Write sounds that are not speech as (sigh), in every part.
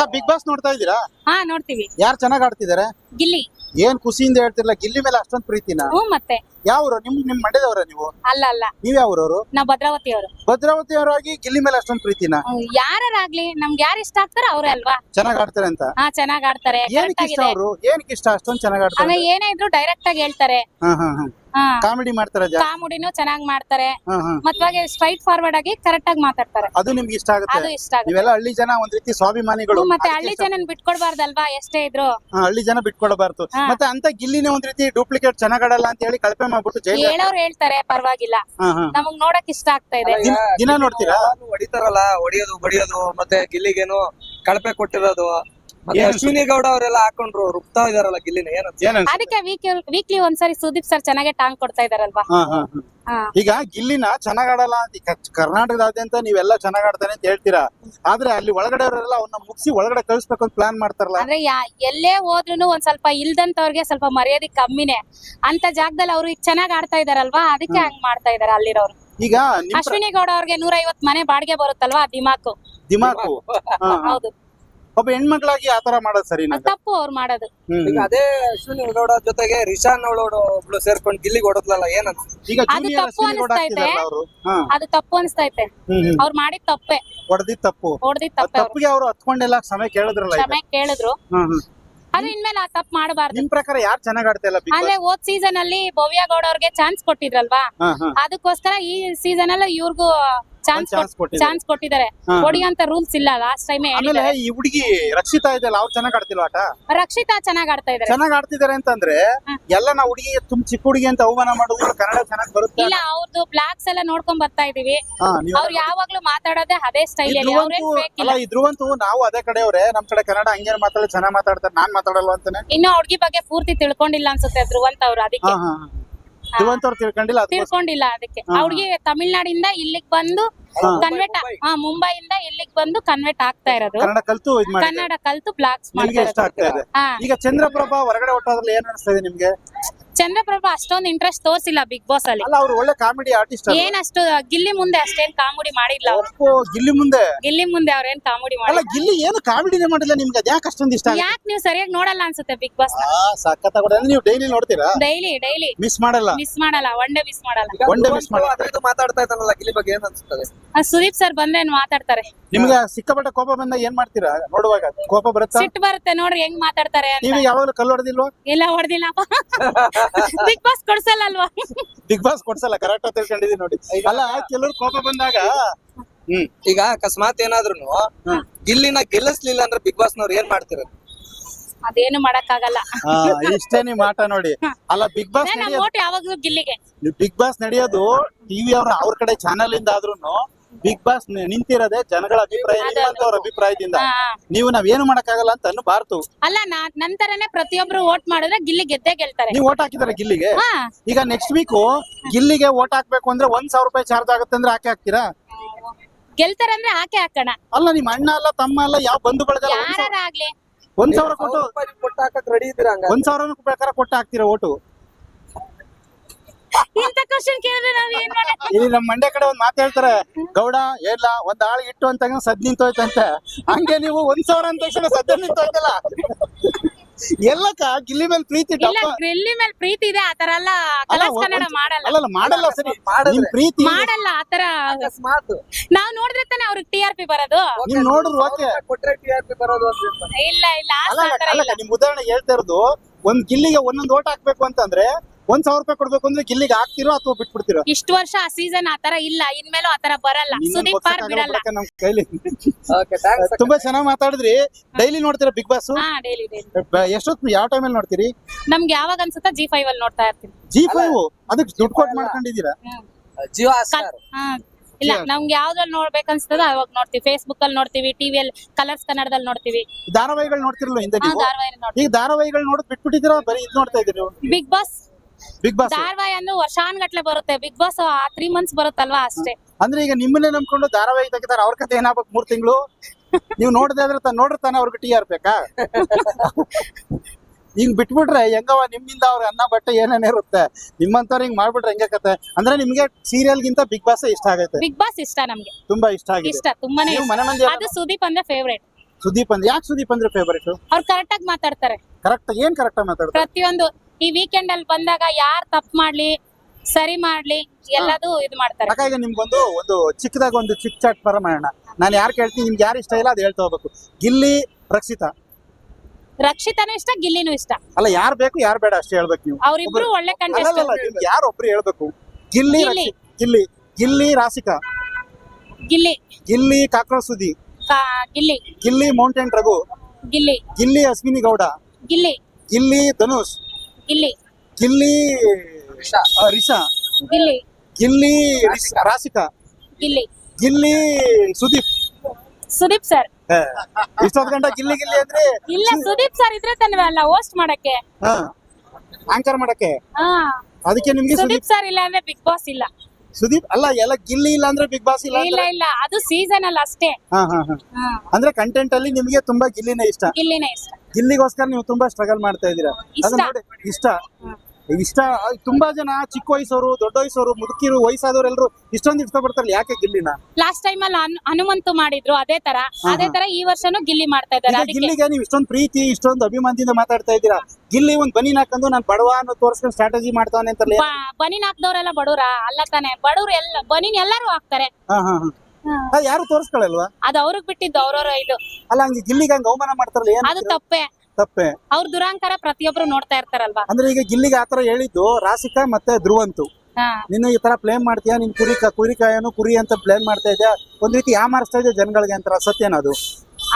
ಅಕ್ಕ big boss ನೋಡ್ತಾ ಇದೀರಾ ಹಾ ನೋಡ್ತೀವಿ. ಯಾರು ಚೆನ್ನಾಗ್ ಆಡ್ತಿದಾರೆ ಗಿಲ್ಲಿ. ಏನ್ ಖುಷಿಯಿಂದ ಹೇಳ್ತಿರಲ್ಲ ಗಿಲ್ಲಿ ಮೇಲೆ ಅಷ್ಟೊಂದ್ ಪ್ರೀತಿನ? ಹ್ಞೂ ಮತ್ತೆ. ಯಾವ್ರು ನಿಮ್ ನಿಮ್ ಮಂಡ್ಯದವ್ರ ನೀವು? ಅಲ್ಲ ಅಲ್ಲ. ನೀವ್ ಯಾವ್ರವ್ರು ನಾವ್ ಭದ್ರಾವತಿ ಅವರು. ಭದ್ರಾವತಿ ಅವರಾಗಿ ಗಿಲ್ಲಿ ಮೇಲೆ ಅಷ್ಟೊಂದ್ ಪ್ರೀತಿನ? ಯಾರಾಗ್ಲಿ ನಮ್ಗೆ ಯಾರು ಇಷ್ಟ ಆಗ್ತಾರ ಅವ್ರೇ ಅಲ್ವಾ? ಚೆನ್ನಾಗ್ ಆಡ್ತಾರೆ ಅಂತ? ಹಾ ಚೆನ್ನಾಗ್ ಆಡ್ತಾರೆ. ಏನಕ್ಕೆ ಇಷ್ಟ ಆಗಿದೆ. ಅವ್ರು? ಏನಕ್ಕೆ ಇಷ್ಟ? ಅಷ್ಟೊಂದ್ ಚೆನ್ನಾಗ್ ಆಡ್ತಾರೆ ಆಮೇಲೆ ಏನೇ ಇದ್ರು ಡೈರೆಕ್ಟ್ ಆಗಿ ಹೇಳ್ತಾರೆ. ಹಾ ಹಾ ಹಾ. ಕಾಮಿಡಿ ಮಾಡ್ತಾರೆ ಕಾಮಿಡಿನೂ ಚೆನ್ನಾಗಿ ಮಾಡ್ತಾರೆ. ಮತ್ತೆ ಸ್ಟ್ರೈಟ್ ಫಾರ್ವರ್ಡ್ ಆಗಿ ಕರೆಕ್ಟ್ ಆಗಿ ಮಾತಾಡ್ತಾರೆ. ಅದು ನಿಮ್ಗೆ ಇಷ್ಟ ಅದು ಆಗುತ್ತೆ ಇಷ್ಟ ಆಗುತ್ತೆ. ನೀವೆಲ್ಲ ಹಳ್ಳಿ ಜನ ಒಂದ್ ರೀತಿ ಸ್ವಾಭಿಮಾನಿಗಳು. ಮತ್ತೆ ಹಳ್ಳಿ ಜನ ಜನನ್ ಬಿಟ್ಕೊಡ್ಬಾರ್ದಲ್ವಾ? ಎಷ್ಟೇ ಇದ್ರು. ಹಾ, ಹಳ್ಳಿ ಜನ ಬಿಟ್ಕೊಡಬಾರ್ದು. ಮತ್ತೆ ಅಂತ ಗಿಲ್ಲಿನೇ ಒಂದ್ ರೀತಿ ಡೂಪ್ಲಿಕೇಟ್ ಚೆನ್ನಾಗಡಲ್ಲ ಅಂತ ಹೇಳಿ ಕಳಪೆ ಮಾಡ್ಬಿಟ್ಟು ಹೇಳೋರು ಹೇಳ್ತಾರೆ ಪರವಾಗಿಲ್ಲ. ನಮಗ್ ನೋಡಕ್ ಇಷ್ಟ ಆಗ್ತಾ ಇದೆ. ದಿನ- ನೋಡ್ತೀರಾ? ಹೊಡಿತಾರಲ್ಲ ಹೊಡಿಯೋದು ಬಡಿಯೋದು ಮತ್ತೆ ಗಿಲ್ಲಿಗೇನು ಕಳಪೆ ಕೊಟ್ಟಿರೋದು. ಮತ್ತೆ ಅಶ್ವಿನಿ ಗೌಡ ಅವರೆಲ್ಲ ಹಾಕೊಂಡ್ರು ರುಬ್ತಾ ಇದಾರಲ್ಲ ಗಿಲ್ಲಿನ ಏನಂತ ಏನ್ ಅದಕ್ಕೆ ವೀಕ್ಲಿ ವೀಕ್ಲಿ ಒಂದ್ಸರಿ ಸುದೀಪ್ ಸರ್ ಚೆನ್ನಾಗೆ ಟಾಂಗ್ ಕೊಡ್ತಾ ಇದಾರಲ್ವಾ? ಹಾ ಹಾ ಹಾ. ಹಾ. ಈಗ ಗಿಲ್ಲಿನ ಚೆನ್ನಾಗ್ ಆಡಲ್ಲ ಅಂತ ಈ ಕ- ಕರ್ನಾಟಕದಾದ್ಯಂತ ನೀವೆಲ್ಲ ಚೆನ್ನಾಗ್ ಆಡ್ತಾನೆ ಅಂತ ಹೇಳ್ತೀರಾ? ಆದ್ರೆ ಅಲ್ಲಿ ಒಳಗಡೆ ಅವರೆಲ್ಲ ಅವನ್ನ ಮುಗಿಸಿ ಒಳಗಡೆ ಕಳಿಸ್ಬೇಕು ಅಂತ ಪ್ಲಾನ್ ಮಾಡ್ತಾರಲ್ಲ? ಅಂದ್ರೆ ಯಾ- ಎಲ್ಲೇ ಹೋದ್ರು ಒಂದ್ ಸ್ವಲ್ಪ ಇಲ್ದಂತವ್ರಿಗೆ ಸ್ವಲ್ಪ ಮರ್ಯಾದೆ ಕಮ್ಮಿನೇ. ಅಂತ ಜಾಗದಲ್ಲಿ ಅವ್ರು ಈಗ ಚೆನ್ನಾಗ್ ಆಡ್ತಾ ಇದಾರಲ್ವಾ? ಅದಕ್ಕೆ ಹಂಗ್ ಮಾಡ್ತಾ ಇದಾರೆ ಅಲ್ಲಿರೋರು. ಈಗ ನಿಮ್ ಪ್ರ- ಅಶ್ವಿನಿ ಗೌಡ ಅವ್ರಿಗೆ ನೂರ ಐವತ್ ಮನೆ ಬಾಡಿಗೆ ಬರುತ್ತಲ್ವಾ ದಿಮಾಕು. ದಿಮಾಕು. ಹಾ, ಹಾ. ಹೌದು. ಒಬ್ಬ ಹೆಣ್ಮಕ್ಳಾಗಿ ಆತರ ಮಾಡೋದು ಸರಿ ಅದ್ ತಪ್ಪು ಅವ್ರು ಮಾಡೋದು. ಈಗ ಅದೇ ಅಶ್ವಿನಿ ಓಡೋ ಜೊತೆಗೆ ರಿಶಾನ್ ಅವಳು ಒಬ್ಳು ಸೇರ್ಕೊಂಡು ಗಿಲ್ಲಿಗೆ ಓಡೋದ್ಲಲ್ಲ ಏನಂತ? ಈಗ ಅದು ಜೂನಿಯರ್ ತಪ್ಪು ಅಶ್ವಿನಿ ಗೌಡ ಅನಿಸ್ತಾ ಇದೆ. ಅವರು. ಅದು ತಪ್ಪು ಹ್ಮ್ ಅವ್ರು ಮಾಡಿದ ತಪ್ಪೆ. ಹೊಡೆದಿದ್ ತಪ್ಪು. ಹೊಡೆದಿದ್ ಅದ್ ತಪ್ಪೆ ಅವ್ರು. ತಪ್ಪಿಗೆ ಅವರು ಹತ್ಕೊಂಡೆಲ್ಲ ಸಮಯ ಕೇಳಿದ್ರಲ್ಲ ಈಗ? ಕ್ಷಮೆ ಕೇಳಿದ್ರು. ಹ್ಮ್ ಹ್ಮ್. ಅದು ಇನ್ಮೇಲೆ ಆ ತಪ್ಪು ಮಾಡಬಾರ್ದು. ನಿಮ್ ಪ್ರಕಾರ ಯಾರು ಚೆನ್ನಾಗ್ ಆಡ್ತಾ ಇಲ್ಲ ಬಿಗ್ ಅಂದ್ರೆ ಹೋದ್ ಸೀಸನ್ ಅಲ್ಲಿ ಭವ್ಯ ಗೌಡ ಅವ್ರಿಗೆ ಚಾನ್ಸ್ ಕೊಟ್ಟಿದ್ರಲ್ವಾ? ಅದಕ್ಕೋಸ್ಕರ ಈ ಸೀಸನ್ ಅಲ್ಲಿ ಇವ್ರಿಗೂ ಚಾನ್ಸ್ ಚಾನ್ಸ್ ಕೊಟ್ಟಿದ್ದಾರೆ. ಕೊಡಿ ಕೊಟ್ಟಿದ್ದಾರೆ. ಹಾ. ರೂಲ್ಸ್ ಇಲ್ಲ ಲಾಸ್ಟ್ ಟೈಮ್ ಆಮೇಲೆ ಈ ಹುಡುಗಿ ರಕ್ಷಿತಾ ಇದೆಯಲ್ಲ ಅವ್ರು ಚೆನ್ನಾಗ್ ಆಡ್ತಿಲ್ಲ ಆಟ? ರಕ್ಷಿತಾ ಚೆನ್ನಾಗ್ ಆಡ್ತಾ ಇದ್ದಾರೆ. ಚೆನ್ನಾಗ್ ಆಡ್ತಿದ್ದಾರೆ ಅಂತಂದ್ರೆ ಎಲ್ಲ ನಾವು ಹುಡುಗಿ ತುಂಬ ಚಿಕ್ಕ ಹುಡುಗಿ ಅಂತ ಅವಮಾನ ಮಾಡೋದು ಕನ್ನಡ ಚೆನ್ನಾಗ್ ಬರುತ್ತೆ ಇಲ್ಲ ಅವ್ರದ್ದು ಬ್ಲಾಕ್ಸ್ ಎಲ್ಲ ನೋಡ್ಕೊಂಡ್ ಬರ್ತಾ ಇದೀವಿ. ಅವ್ರು ಯಾವಾಗ್ಲೂ ಮಾತಾಡೋದೇ ಅದೇ ಸ್ಟೈಲ್ ಅಲ್ಲಿ. ಧ್ರುವಂತು ನಾವು ಅದೇ ಕಡೆ ಅವ್ರೆ ನಮ್ ಕಡೆ ಕನ್ನಡ ಹಂಗೇನ್ ಮಾತಾಡಿ ಚೆನ್ನಾಗ್ ಮಾತಾಡ್ತಾರೆ ನಾನ್ ಮಾತಾಡಲ್ಲ ಅಂತಾನೆ? ಇನ್ನು ಹುಡುಗಿ ಬಗ್ಗೆ ಪೂರ್ತಿ ತಿಳ್ಕೊಂಡಿಲ್ಲ ಅನ್ಸುತ್ತೆ ಧ್ರುವಂತ ಅವ್ರು ಅದಕ್ಕೆ. ತಿಳ್ಕೊಂಡಿಲ್ಲ ಅದಕ್ಕೆ ಅವ್ರಿಗೆ ಅದಕ್ಕೆ. ಹಾ. ಆ ತಮಿಳ್ನಾಡಿಂದ ಇಲ್ಲಿಗ್ ಬಂದು ಕನ್ವರ್ಟ್ ಹಾ ಮುಂಬೈಯಿಂದ ಇಲ್ಲಿಗ್ ಬಂದು ಕನ್ವರ್ಟ್ ಆಗ್ತಾ ಇರೋದು. ಕನ್ನಡ ಕಲ್ತು ಇದ್ ಮಾಡಿ ಕನ್ನಡ ಕಲ್ತು ಬ್ಲಾಕ್ಸ್ ನಿಮ್ಗೆ ಮಾಡ್ತಾ ಇಷ್ಟ ಇರೋದು. ಆಗ್ತಾ ಇದೆ. ಹಾ. ಈಗ ಚಂದ್ರಪ್ರಭಾ ಹೊರಗಡೆ ಹೊಟ್ಟೋದ್ರಲ್ಲಿ ಏನ್ ಅನಿಸ್ತಾ ನಿಮ್ಗೆ? ಚಂದ್ರಪ್ರಭಾ ಅಷ್ಟೊಂದು ಇಂಟ್ರೆಸ್ಟ್ ತೋರಿಸಿಲ್ಲ ಬಿಗ್ ಬಾಸ್ ಅಲ್ಲಿ. ಅಲ್ಲ ಅವ್ರು ಒಳ್ಳೆ ಕಾಮಿಡಿ ಆರ್ಟಿಸ್ಟ್ ಅಷ್ಟು ಗಿಲ್ಲಿ ಮುಂದೆ ಅಷ್ಟೇನ್ ಕಾಮಿಡಿ ಮಾಡಿಲ್ಲ ಅವ್ರು. ಗಿಲ್ಲಿ ಮುಂದೆ. ಗಿಲ್ಲಿ ಮುಂದೆ ಅವ್ರೇನ್ ಕಾಮಿಡಿ ಅಲ್ಲ ಮಾಡಿಲ್ಲ. ಗಿಲ್ಲಿ ಏನು ಕಾಮಿಡಿನೇ ಮಾಡಿಲ್ಲ ನಿಮ್ಗೆ? ಅದ್ಯಾಕೆ ಅಷ್ಟೊಂದು ಇಷ್ಟ ಆಗುತ್ತೆ? ಯಾಕೆ ನೀವು ಸರಿಯಾಗಿ ನೋಡಲ್ಲ ಅನ್ಸುತ್ತೆ ಬಿಗ್ ಬಾಸ್ ಆ ನೀವು ಡೈಲಿ ನೋಡ್ತೀರಾ? ಡೈಲಿ ಡೈಲಿ ಮಿಸ್ ಮಾಡಲ್ಲ? ಮಿಸ್ ಮಾಡಲ್ಲ ಒನ್ ಡೇ ಮಿಸ್ ಮಾಡಲ್ಲ. ಇದು ಮಾತಾಡ್ತಾ ಇದ್ದಾನಲ್ಲ ಗಿಲ್ಲಿ ಬಗ್ಗೆ ಏನ್ ಆ ಸುದೀಪ್ ಸರ್ ಬಂದ್ರೆ ಮಾತಾಡ್ತಾರೆ? ನಿಮ್ಗೆ ಸಿಕ್ಕಾಪಟ್ಟೆ ಕೋಪ ಬಂದ ಏನ್ ಮಾಡ್ತೀರಾ ನೋಡುವಾಗ? ಕೋಪ ಬರುತ್ತಾ? ಸಿಟ್ಟು ಬರುತ್ತೆ ನೋಡ್ರಿ ಹೆಂಗ್ ಮಾತಾಡ್ತಾರೆ ಅಂತ. ನೀವು ಯಾವಾಗಲೂ ಕಲ್ಲು ಹೊಡೆದಿಲ್ವಾ? ಇಲ್ಲ ಹೊಡೆದಿಲ್ಲಪ್ಪ (laughs) (laughs) ಬಿಗ್ ಬಾಸ್ ಕೊಡ್ಸಲ್ಲ ಅಲ್ವಾ ಬಿಗ್ ಬಾಸ್ ಕೊಡ್ಸಲ್ಲ ಕರೆಕ್ಟ್ ಅಂತ ತಿಳ್ಕೊಂಡಿದೀನಿ ನೋಡಿ. ಅಲ್ಲ ಕೆಲವ್ರು ಕೋಪ ಬಂದಾಗ ಹ್ಮ್. ಈಗ ಅಕಸ್ಮಾತ್ ಏನಾದ್ರು. ಗಿಲ್ಲಿನ ಗೆಲ್ಲಿಸ್ಲಿಲ್ಲ ಅಂದ್ರೆ ಬಿಗ್ ಬಾಸ್ ನವ್ರು ಏನ್ ಮಾಡ್ತಿರ ಅದೇನು ಮಾಡಕ್ ಆಗಲ್ಲ ಆ, ಇಷ್ಟೇ ನಿಮ್ ಆಟ ನೋಡಿ. ಅಲ್ಲ ಬಿಗ್ ಬಾಸ್ ಯಾವಾಗ ಓಟ್ ಯಾವಾಗ್ಲೂ ಗಿಲ್ಲಿಗೆ. ಬಿಗ್ ಬಾಸ್ ನಡೆಯೋದು ಟಿವಿ ಅವ್ರ ಅವ್ರ ಕಡೆ ಚಾನಲ್ ಇಂದ ಆದ್ರೂನು ಬಿಗ್ ಬಾಸ್ ನಿಂತಿರೋದೆ ಜನಗಳ ಅಭಿಪ್ರಾಯ ನಿಮ್ಮಂತವ್ರ ಅಭಿಪ್ರಾಯದಿಂದ. ನೀವು ನಾವ್ ಏನು ನಾವೇನು ಮಾಡಕ್ಕಾಗಲ್ಲ ಅಂತ ಅನ್ನಬಾರ್ದು ಅಲ್ಲ ನಾ ನಂತರನೇ ಪ್ರತಿಯೊಬ್ರು ಓಟ್ ಮಾಡಿದ್ರೆ ಗಿಲ್ಲಿ ಗೆದ್ದೇ ಗೆಲ್ತಾರೆ. ನೀವು ಓಟ್ ಹಾಕಿದಾರೆ ಗಿಲ್ಲಿಗೆ? ಹಾ. ಈಗ ನೆಕ್ಸ್ಟ್ ವೀಕ್ ಗಿಲ್ಲಿಗೆ ಓಟ್ ಹಾಕ್ಬೇಕು ಅಂದ್ರೆ ಒಂದ್ ಸಾವಿರ ರೂಪಾಯಿ ಚಾರ್ಜ್ ಆಗುತ್ತೆ ಅಂದ್ರೆ ಹಾಕಿ ಹಾಕ್ತೀರಾ? ಗೆಲ್ತಾರೆ ಅಂದ್ರೆ ಆಕೆ ಹಾಕೋಣ. ಅಲ್ಲ ನಿಮ್ ಅಣ್ಣ ಅಲ್ಲ ತಮ್ಮ ಅಲ್ಲ ಯಾವ ಬಂಧು ಬಳಗ ಯಾರಾಗ್ಲಿ ಒಂದ್ ಸಾವಿರ ಕೊಟ್ಟು ರೆಡಿ ಇದ್ದೀರಾ ಹಂಗ ಒಂದ್ ಸಾವಿರ ಬೇಕಾದ್ರೆ ಕೊಟ್ಟು ಹಾಕ್ತೀರಾ ಓಟು ಇಂತ ಕ್ವಶನ್ ಕೇಳಿದ್ರೆ ನಾವ್ ಏನ್ ಮಾಡಕ್ ಇಲ್ಲಿ ನಮ್ ಮಂಡ್ಯ ಕಡೆ ಒಂದ್ ಮಾತು ಹೇಳ್ತಾರೆ ಗೌಡ ಎಲ್ಲ ಒಂದ್ ಆಳ್ ಇಟ್ಟು ಅಂತ ಸದ್ ನಿಂತೋಯ್ತಂತೆ. ಹಂಗೆ ನೀವು ಒಂದ್ ಸಾವಿರ ಅಂತ ತಕ್ಷಣ ಸದ್ಯ ನಿಂತೋಯ್ತಲ್ಲ? ಎಲ್ಲಕ್ಕ ಗಿಲ್ಲಿ ಮೇಲೆ ಪ್ರೀತಿ ಇಲ್ಲ ಡಬ್ಬ ಗ್ರಿಲ್ಲಿ ಮೇಲೆ ಪ್ರೀತಿ ಇದೆ ಆತರ ಎಲ್ಲ ಅಲ್ಲ, ಕಲರ್ಸ್ ಕನ್ನಡ ಮಾಡಲ್ಲ. ಅಲ್ಲಲ್ಲ ಮಾಡಲ್ಲ ಸರಿ. ನಿಮ್ ಪ್ರೀತಿ ಮಾಡಲ್ಲ ಆತರ ಅಕಸ್ಮಾತ್. ನಾವ್ ನೋಡಿದ್ರೆ ತಾನೇ ಅವ್ರಿಗೆ ಟಿ ಆರ್ ಪಿ ಬರೋದು. ನೀವ್ ನೋಡಿದ್ರು ಓಕೆ. ಕೊಟ್ರೆ ಟಿ ಆರ್ ಪಿ ಬರೋದು ಅಂತ. ಇಲ್ಲ ಇಲ್ಲ ಅಲ್ಲ ಆತರ ಅಲ್ಲ ಇಲ್ಲ. ನಿಮ್ ಉದಾಹರಣೆ ಹೇಳ್ತಾ ಇರೋದು ಒಂದ್ ಗಿಲ್ಲಿಗೆ ಒಂದೊಂದ್ ಓಟ್ ಹಾಕ್ಬೇಕು ಅಂತಂದ್ರೆ ಒಂದ್ ಸಾವಿರ ರೂಪಾಯಿ ಕೊಡ್ಬೇಕು ಅಂದ್ರೆ ಇಲ್ಲಿಗೆ ಹಾಕ್ತಿರೋ ಅಥವಾ ಬಿಟ್ಬಿಡ್ತಿರೋ? ಇಷ್ಟು ವರ್ಷ ಆ ಸೀಸನ್ ಆತರ ಇಲ್ಲ ಇನ್ಮೇಲೂ ಆತರ ಬರಲ್ಲ. ನಿಮ್ಮನ್ನ ಸುದೀಪ್ ಪಾರ್ ಬಿಡಲ್ಲ. ನಮ್ ಕೈಲಿ. ತುಂಬಾ ಚೆನ್ನಾಗಿ ಮಾತಾಡಿದ್ರಿ. ಡೈಲಿ ನೋಡ್ತೀರಾ ಬಿಗ್ ಬಾಸ್ ಹಾ ಡೈಲಿ ಡೈಲಿ ಎಷ್ಟೊತ್ತು ಯಾವ ಅಲ್ಲಿ ನೋಡ್ತೀರಿ? ನಮ್ಗೆ ಯಾವಾಗ ಅನ್ಸುತ್ತಾ ಜಿ ಫೈವ್ ಅಲ್ಲಿ ನೋಡ್ತಾ ಇರ್ತೀನಿ ಜಿ ಫೈವ್ ಅದಕ್ಕೆ ದುಡ್ಡು ಕೊಟ್ಟು ಮಾಡ್ಕೊಂಡಿದ್ದೀರಾ. ಜಿಯೋ ಹಾ. ಇಲ್ಲ. ನಮ್ಗೆ ಯಾವ್ದ್ರಲ್ಲಿ ನೋಡ್ಬೇಕನ್ಸ್ತದ ಅವಾಗ ನೋಡ್ತೀವಿ. ಫೇಸ್ಬುಕ್ ಅಲ್ಲಿ ನೋಡ್ತೀವಿ ಟಿವಿಯಲ್ಲಿ ಕಲರ್ಸ್ ಕನ್ನಡದಲ್ಲಿ ನೋಡ್ತೀವಿ. ಧಾರಾವಾಹಿಗಳು ನೋಡ್ತಿರಲ್ಲ ಹಿಂದೆ ಧಾರಾವಾಹಿ ನೋಡ್ತೀವಿ. ಧಾರಾವಾಹಿಗಳು ನೋಡಿ ಬಿಟ್ಬಿಟ್ಟಿದ್ದೀರಾ? ಬರೀ ಇದು ನೋಡ್ತಾ ಇದೀರಿ ಬಿಗ್ ಬಾಸ್ ಬಿಗ್ ಬಾಸ್ ಧಾರಾವಾಹಿ ಅಂದ್ರೆ ವರ್ಷಾನ್ಗಟ್ಲೆ ಬರುತ್ತೆ. ಬಿಗ್ ಬಾಸ್ ತ್ರೀ ಮಂತ್ಸ್ ಬರುತ್ತಲ್ವಾ ಅಷ್ಟೇ. ಅಂದ್ರೆ ಈಗ ನಿಮ್ಮನ್ನೇ ನಂಬ್ಕೊಂಡು ಧಾರಾವಾಹಿ ತೆಗಿತಾರೆ ಅವ್ರ ಕತೆ ಏನಾಗ್ಬೇಕು ಮೂರ್ ತಿಂಗಳು? ನೀವು ನೋಡದೆ ಆದ್ರೆ ನೋಡಿರ್ತಾನೆ ನೋಡ್ರೆ ತಾನೆ ಅವ್ರಿಗೆ ಟೀ ಬೇಕಾ ಹಿಂಗ್ ಬಿಟ್ಬಿಟ್ರೆ ಹೆಂಗವ ನಿಮ್ಮಿಂದ ಅವ್ರ ಅನ್ನ ಬಟ್ಟೆ ಏನೇನೇ ಇರುತ್ತೆ? ನಿಮ್ಮಂತವ್ರ ಹಿಂಗ್ ಮಾಡ್ಬಿಟ್ರೆ ಹೆಂಗೆ ಕತೆ? ಅಂದ್ರೆ ನಿಮ್ಗೆ ಸೀರಿಯಲ್ ಗಿಂತ ಬಿಗ್ ಬಾಸ್ ಇಷ್ಟ ಆಗೈತೆ ಬಿಗ್ ಬಾಸ್ ಇಷ್ಟ ನಮ್ಗೆ. ತುಂಬಾ ಇಷ್ಟ ಆಗಿದೆ. ಇಷ್ಟ ತುಂಬಾನೇ ನೀವು ಇಷ್ಟ. ಮನೆ ಮಂದಿ ಅದು ಸುದೀಪ್ ಅಂದ್ರೆ ಫೇವ್ರೇಟ್ ಸುದೀಪ್ ಅಂದ್ರೆ ಯಾಕೆ ಸುದೀಪ್ ಅಂದ್ರೆ ಫೇವರೇಟ್ ಅವ್ರು ಕರೆಕ್ಟ್ ಆಗಿ ಮಾತಾಡ್ತಾರೆ. ಕರೆಕ್ಟ್ ಏನ್ ಕರೆಕ್ಟ್ ಆಗಿ ಮಾತಾಡ್ತಾರೆ? ಪ್ರತಿಯೊಂದು ಈ ವೀಕೆಂಡ್ ಅಲ್ಲಿ ಬಂದಾಗ ಯಾರ್ ತಪ್ಪು ಮಾಡ್ಲಿ ಸರಿ ಮಾಡ್ಲಿ ಎಲ್ಲದೂ ಇದು ಮಾಡ್ತಾರೆ. ಅಕ್ಕ ಈಗ ನಿಮ್ಗೊಂದು ಒಂದು ಚಿಕ್ಕದಾಗ ಒಂದು ಚಿಕ್ಕ ಚಾಟ್ ಪರ ಮಾಡೋಣ. ನಾನು ಯಾರು ಕೇಳ್ತೀನಿ ನಿಮ್ಗೆ ಯಾರು ಇಷ್ಟ ಇಲ್ಲ ಅದು ಹೇಳ್ತಾ ಹೋಗ್ಬೇಕು. ಗಿಲ್ಲಿ ರಕ್ಷಿತಾ. ರಕ್ಷಿತಾನೇ ಇಷ್ಟ ಗಿಲ್ಲಿನೂ ಇಷ್ಟ. ಅಲ್ಲ ಯಾರು ಬೇಕು ಯಾರು ಬೇಡ ಅಷ್ಟೇ ಹೇಳ್ಬೇಕು ನೀವು. ಅವ್ರಿಬ್ರು ಒಳ್ಳೆ ಅಲ್ಲಲ್ಲ ಅಲ್ಲ ನಿಮ್ಗೆ ಯಾರು ಒಬ್ರು ಹೇಳ್ಬೇಕು? ಗಿಲ್ಲಿ ಗಿಲ್ಲಿ. ರಕ್ಷಿ- ಗಿಲ್ಲಿ. ಗಿಲ್ಲಿ ರಾಸಿಕಾ ಗಿಲ್ಲಿ. ಗಿಲ್ಲಿ ಕಾಕ್ರೋಚ್ ಸುದಿ. ಕಾ- ಗಿಲ್ಲಿ. ಗಿಲ್ಲಿ ಮೌಂಟೇನ್ ರಘು. ಗಿಲ್ಲಿ. ಗಿಲ್ಲಿ ಅಶ್ವಿನಿ ಗೌಡ. ಗಿಲ್ಲಿ. ಗಿಲ್ಲಿ ಧನುಷ್. ಗಿಲ್ಲಿ. ಗಿಲ್ಲಿ ರಿಷಾ. ಆ, ರಿಷಾ. ಗಿಲ್ಲಿ. ಗಿಲ್ಲಿ ರಿಷ್- ರಾಸಿಕಾ ಗಿಲ್ಲಿ. ಗಿಲ್ಲಿ ಸುದೀಪ್. ಸುದೀಪ್ ಸರ್. ಇಷ್ಟೊತ್ತು ಗಂಟ ಗಿಲ್ಲಿ ಗಿಲ್ಲಿ ಅಂದ್ರೆ ಇಲ್ಲ ಸುದೀಪ್ ಸರ್ ಇದ್ರೆ ತಾನೇ ಅಲ್ಲ ಹೋಸ್ಟ್ ಮಾಡಕ್ಕೆ. ಆಂಕರ್ ಮಾಡಕ್ಕೆ. ಹಾ. ಅದಕ್ಕೆ ನಿಮ್ಗೆ ಸುದೀಪ್ ಸುದೀಪ್ ಸರ್ ಇಲ್ಲ ಅಂದ್ರೆ ಬಿಗ್ ಬಾಸ್ ಇಲ್ಲ. ಸುದೀಪ್ ಅಲ್ಲ ಎಲ್ಲ ಗಿಲ್ಲಿ ಇಲ್ಲ ಅಂದ್ರೆ ಬಿಗ್ ಬಾಸ್ ಇಲ್ಲ ಇಲ್ಲ. ಇಲ್ಲ ಅದು ಸೀಸನ್ ಅಲ್ಲ ಅಷ್ಟೇ. ಹಾ ಹಾ ಹಾ. ಹಾ. ಅಂದ್ರೆ ಕಂಟೆಂಟ್ ಅಲ್ಲಿ ನಿಮ್ಗೆ ತುಂಬಾ ಗಿಲ್ಲಿನೇ ಇಷ್ಟ? ಗಿಲ್ಲಿನೇ ಇಷ್ಟ. ಗಿಲ್ಲಿಗೋಸ್ಕರ ನೀವು ತುಂಬಾ ಸ್ಟ್ರಗಲ್ ಮಾಡ್ತಾ ಇದ್ದೀರಾ? ಇಷ್ಟ. ಅದನ್ನ ನೋಡಿ ಇಷ್ಟ. ಇಷ್ಟ ತುಂಬಾ ಜನ ಚಿಕ್ಕ ವಯಸ್ಸವರು ದೊಡ್ಡ ವಯಸ್ಸವರು ಮುದುಕಿರು ವಯಸ್ಸಾದವರೆಲ್ಲರೂ ಇಷ್ಟೊಂದು ಇಷ್ಟ ಇಷ್ಟಪಡ್ತಾರಲ್ಲ ಯಾಕೆ ಗಿಲ್ಲಿನ? ಲಾಸ್ಟ್ ಟೈಮ್ ಅಲ್ಲಿ ಹನು- ಹನುಮಂತು ಮಾಡಿದ್ರು ಅದೇ ತರ. ಅದೇ ತರ ಈ ವರ್ಷನೂ ಗಿಲ್ಲಿ ಮಾಡ್ತಾ ಇದ್ದಾರೆ. ಈಗ ಅದಕ್ಕೆ ಗಿಲ್ಲಿಗೆ ನೀವು ಇಷ್ಟೊಂದು ಪ್ರೀತಿ ಇಷ್ಟೊಂದು ಅಭಿಮಾನದಿಂದ ಮಾತಾಡ್ತಾ ಇದ್ದೀರಾ? ಗಿಲ್ಲಿ ಒಂದ್ ಬನಿ ಹಾಕೊಂಡು ನಾನು ಬಡವ ಅನ್ನೋ ತೋರಿಸ್ಕೊಂಡು ಸ್ಟ್ರಾಟಜಿ ಮಾಡ್ತಾವನೆ ಅಂತ ಬನಿ ಬನಿನ್ ಹಾಕ್ದವ್ರೆಲ್ಲ ಬಡವ್ರ ಅಲ್ಲ ತಾನೆ ಬಡವ್ರು ಎಲ್ಲ ಬನಿನ್ ಎಲ್ಲರೂ ಹಾಕ್ತಾರೆ. ಹಾ ಹಾ ಹಾ. ಅದ್ ಯಾರು ತೋರಿಸ್ಕೊಳಲ್ವಾ? ಅದು ಅವ್ರಿಗೆ ಬಿಟ್ಟಿದ್ದು ಅವ್ರವ್ರ ಇದು. ಅಲ್ಲ ಹಂಗೆ ಗಿಲ್ಲಿಗೆ ಹಂಗ ಅವಮಾನ ಮಾಡ್ತಾರಲ್ಲ ಏನ್ ಅದು ತಪ್ಪೆ. ತಪ್ಪೆ. ಅವ್ರ ದುರಾಂಕಾರ ಪ್ರತಿಯೊಬ್ರು ನೋಡ್ತಾ ಇರ್ತಾರಲ್ವಾ? ಅಂದ್ರೆ ಈಗ ಗಿಲ್ಲಿಗೆ ಆತರ ಹೇಳಿದ್ದು ರಾಸಿಕಾ ಮತ್ತೆ ಧ್ರುವಂತು. ನಿನ್ನ ನೀನು ಈ ತರ ಪ್ಲೇನ್ ಮಾಡ್ತೀಯಾ? ನಿನ್ ಕುರಿ ಕುರಿ ಕಾಯನು ಕುರಿ ಅಂತ ಪ್ಲೇನ್ ಮಾಡ್ತಾ ಇದೆಯಾ? ಒಂದ್ ರೀತಿ ಯಾ ಯಾಮಾರಿಸ್ತಾ ಇದೆಯಾ ಜನಗಳಿಗೆ ಅಂತಾರ ಸತ್ಯನ ಅದು?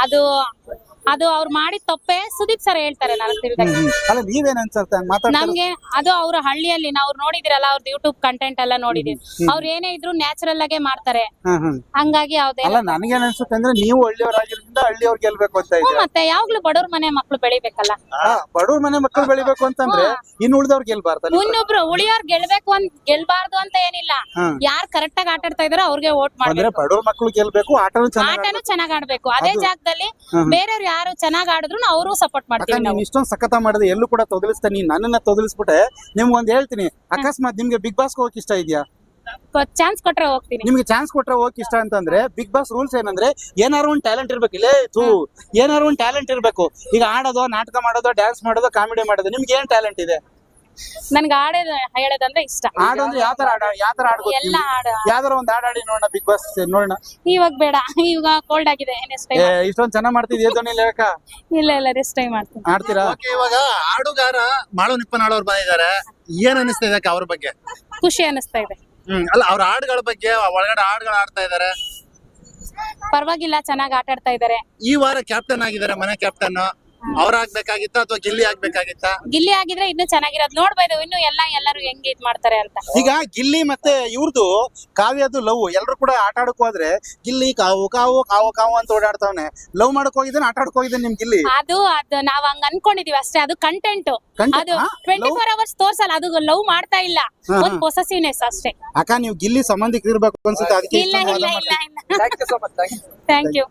ಅದು ಅದು ಅವ್ರು ಮಾಡಿದ ತಪ್ಪೆ ಸುದೀಪ್ ಸರ್ ಹೇಳ್ತಾರೆ ನನಗೆ ತಿಳಿದಾಗ ಅಲ್ಲ ನೀವೇನ್ ಅನ್ಸತ್ತೆ? ಹಂಗ್ ಮಾತಾಡ್ತಾರೆ ನಮ್ಗೆ ಅದು ಅವ್ರ ಹಳ್ಳಿಯಲ್ಲಿ ನಾವು ನೋಡಿದಿರಲ್ಲ ಅವ್ರದ್ದು ಯೂಟ್ಯೂಬ್ ಕಂಟೆಂಟ್ ಎಲ್ಲ ನೋಡಿದೀವಿ. ಅವ್ರು ಏನೇ ಇದ್ರು ನ್ಯಾಚುರಲ್ ಆಗೇ ಮಾಡ್ತಾರೆ. ಹ್ಮ್ ಹ್ಮ್. ಹಂಗಾಗಿ ಯಾವ್ದೇ ಅಲ್ಲ ನನಗೇನ್ ಅನ್ಸುತ್ತೆ ಅಂದ್ರೆ ನೀವು ಹಳ್ಳಿಯವರಾಗಿರೋದ್ರಿಂದ ಹಳ್ಳಿಯವ್ರು ಗೆಲ್ಬೇಕು ಅಂತ ಹ್ಮ್, ಇದೆ ಮತ್ತೆ ಯಾವಾಗ್ಲೂ ಬಡವ್ರ ಮನೆ ಮಕ್ಳು ಬೆಳಿಬೇಕಲ್ಲ. ಬಡವ್ರ ಮನೆ ಮಕ್ಕಳು ಬೆಳಿಬೇಕು ಅಂತಂದ್ರೆ ಇನ್ನು ಉಳಿದವ್ರು ಗೆಲ್ಬಾರ್ದು ಇನ್ನೊಬ್ರು ಉಳಿಯೋರ್ ಗೆಲ್ಬೇಕು ಅಂತ ಗೆಲ್ಬಾರ್ದು ಅಂತ ಏನಿಲ್ಲ. ಹ್ಮ್. ಯಾರ್ ಕರೆಕ್ಟ್ ಆಗಿ ಆಟ ಆಡ್ತಾ ಇದಾರೋ ಅವ್ರಿಗೆ ವೋಟ್ ಅಂದ್ರೆ ಮಾಡ್ಬೇಕು ಬಡವ್ರ ಮಕ್ಕಳು ಗೆಲ್ಬೇಕು ಆಟನು ಚೆನ್ನಾಗಿ ಆಟನು ಚೆನ್ನಾಗ್ ಆಡ್ಬೇಕು. ಅದೇ ಜಾಗದಲ್ಲಿ. ಬೇರೆಯವ್ರು ಯಾರು ಚೆನ್ನಾಗಿ ಆಡಿದ್ರು ಅವರು ಸಪೋರ್ಟ್ ಮಾಡ್ತಾರೆ ಮಾಡ್ತೀವಿ ನಾವು. ಇಷ್ಟೊಂದು ಸಖತ ಮಾಡಿದೆ ಎಲ್ಲೂ ಕೂಡ ತೊದಲಿಸ್ತಾ ನೀನ್ ನನ್ನನ್ನ ತೊದಲಿಸ್ಬಿಟ್ಟೆ ನಿಮ್ಗೆ ಒಂದ್ ಹೇಳ್ತೀನಿ ಅಕಸ್ಮಾತ್ ನಿಮ್ಗೆ ಬಿಗ್ ಬಾಸ್ ಹೋಗಕ್ ಇಷ್ಟ ಇದೆಯಾ? ಚಾನ್ಸ್ ಕೊಟ್ರೆ ಹೋಗ್ತೀನಿ. ನಿಮ್ಗೆ ಚಾನ್ಸ್ ಕೊಟ್ರೆ ಹೋಗಕ್ ಇಷ್ಟ ಅಂತಂದ್ರೆ ಬಿಗ್ ಬಾಸ್ ರೂಲ್ಸ್ ಏನಂದ್ರೆ ಏನಾರು ಒಂದ್ ಟ್ಯಾಲೆಂಟ್ ಇರ್ಬೇಕು ಇಲ್ಲೇ ತೂ ಏನಾರು ಒಂದ್ ಟ್ಯಾಲೆಂಟ್ ಇರ್ಬೇಕು. ಈಗ ಆಡೋದು ನಾಟಕ ಮಾಡೋದು ಡ್ಯಾನ್ಸ್ ಮಾಡೋದು ಕಾಮಿಡಿ ಮಾಡೋದು ನಿಮ್ಗೆ ಏನ್ ಟ್ಯಾಲೆಂಟ್ ಇದೆ? ನನ್ಗೆ ಆಡೋದ್ ಹೇಳೋದಂದ್ರೆ ಇಷ್ಟ. ಹಾಡು ಅಂದ್ರೆ ಯಾವ ತರ ಹಾಡ ಯಾವ ತರ ಹಾಡು ಎಲ್ಲ ಹಾಡು ಯಾವ್ದಾರ ಒಂದ್ ಆಡಾಡಿ ಆಡಿ ನೋಡೋಣ ಬಿಗ್ ಬಾಸ್ ನೋಡೋಣ. ಇವಾಗ ಬೇಡ. ಇವಾಗ ಕೋಲ್ಡ್ ಆಗಿದೆ. ನೆಕ್ಸ್ಟ್ ಟೈಮ್ ಇಷ್ಟೊಂದ್ ಚೆನ್ನಾಗ್ ಮಾಡ್ತಿದ್ಯಾ ಧ್ವನಿ ಲೇಖ? ಇಲ್ಲ ಇಲ್ಲ ರೆಸ್ಟ್ ಟೈಮ್ ಮಾಡ್ತೀನಿ. ಆಡ್ತೀರಾ ಓಕೆ ಇವಾಗ ಹಾಡುಗಾರ ಮಾಳು ನಿಪ್ಪನಾಳವ್ರು ಬಂದಿದ್ದಾರೆ ಏನ್ ಅನಿಸ್ತಾ ಇದೆ ಅವ್ರ ಬಗ್ಗೆ? ಖುಷಿ ಅನಿಸ್ತಾ ಇದೆ. ಹ್ಮ್ ಅಲ್ಲ ಅವ್ರ ಹಾಡುಗಳ ಬಗ್ಗೆ ಒಳಗಡೆ ಹಾಡುಗಳು ಆಡ್ತಾ ಇದಾರೆ. ಪರವಾಗಿಲ್ಲ ಚೆನ್ನಾಗಿ ಆಟ ಆಡ್ತಾ ಇದಾರೆ. ಈ ವಾರ ಕ್ಯಾಪ್ಟನ್ ಆಗಿದ್ದಾರೆ ಮನೆ ಕ್ಯಾಪ್ಟನ್ ಅವ್ರ ಆಗ್ಬೇಕಾಗಿತ್ತ ಅಥವಾ ಗಿಲ್ಲಿ ಆಗ್ಬೇಕಾಗಿತ್ತ ಗಿಲ್ಲಿ ಆಗಿದ್ರೆ ಇನ್ನೂ ಚೆನ್ನಾಗಿರೋದು ನೋಡ್ಬೋದು ಇನ್ನು ಎಲ್ಲ ಎಲ್ಲರೂ ಹೆಂಗ್ ಇದ್ ಮಾಡ್ತಾರೆ ಅಂತ ಈಗ ಗಿಲ್ಲಿ ಮತ್ತೆ ಇವ್ರದ್ದು ಕಾವ್ಯದು ಲವ್ ಎಲ್ರು ಕೂಡ ಆಟ ಆಡಕ್ ಹೋದ್ರೆ ಗಿಲ್ಲಿ ಕಾವು ಕಾವು ಕಾವು ಕಾವು ಅಂತ ಓಡಾಡ್ತಾವನೆ ಲವ್ ಮಾಡಕ್ ಹೋಗಿದ್ದಾನೆ ಆಟ ಆಡಕ್ ಹೋಗಿದ್ದಾನೆ ನಿಮ್ ಗಿಲ್ಲಿ ಅದು ಅದು ನಾವ್ ಹಂಗ ಅನ್ಕೊಂಡಿದೀವಿ ಅಷ್ಟೇ ಅದು ಕಂಟೆಂಟ್ Content? ಅದು ಹಾ? Twenty Love? ಫೋರ್ ಅವರ್ಸ್ ತೋರ್ಸಲ್ಲ ಅದು ಲವ್ ಮಾಡ್ತಾ ಇಲ್ಲ ಹಾ, ಒಂದ್ ಹಾ. ಪೊಸೆಸಿವ್ನೆಸ್ ಅಷ್ಟೇ ಅಕ್ಕ ನೀವು ಗಿಲ್ಲಿ ಸಂಬಂಧಿಕರಿರ್ಬೇಕು ಅನ್ಸುತ್ತೆ ಅದಕ್ಕೆ ಇಲ್ಲ ಇಷ್ಟೊಂದು ಇಲ್ಲ ವಾದ ಇಲ್ಲ ಮಾಡ್ತೀರಿ. ಇಲ್ಲ thank you so much thank you thank you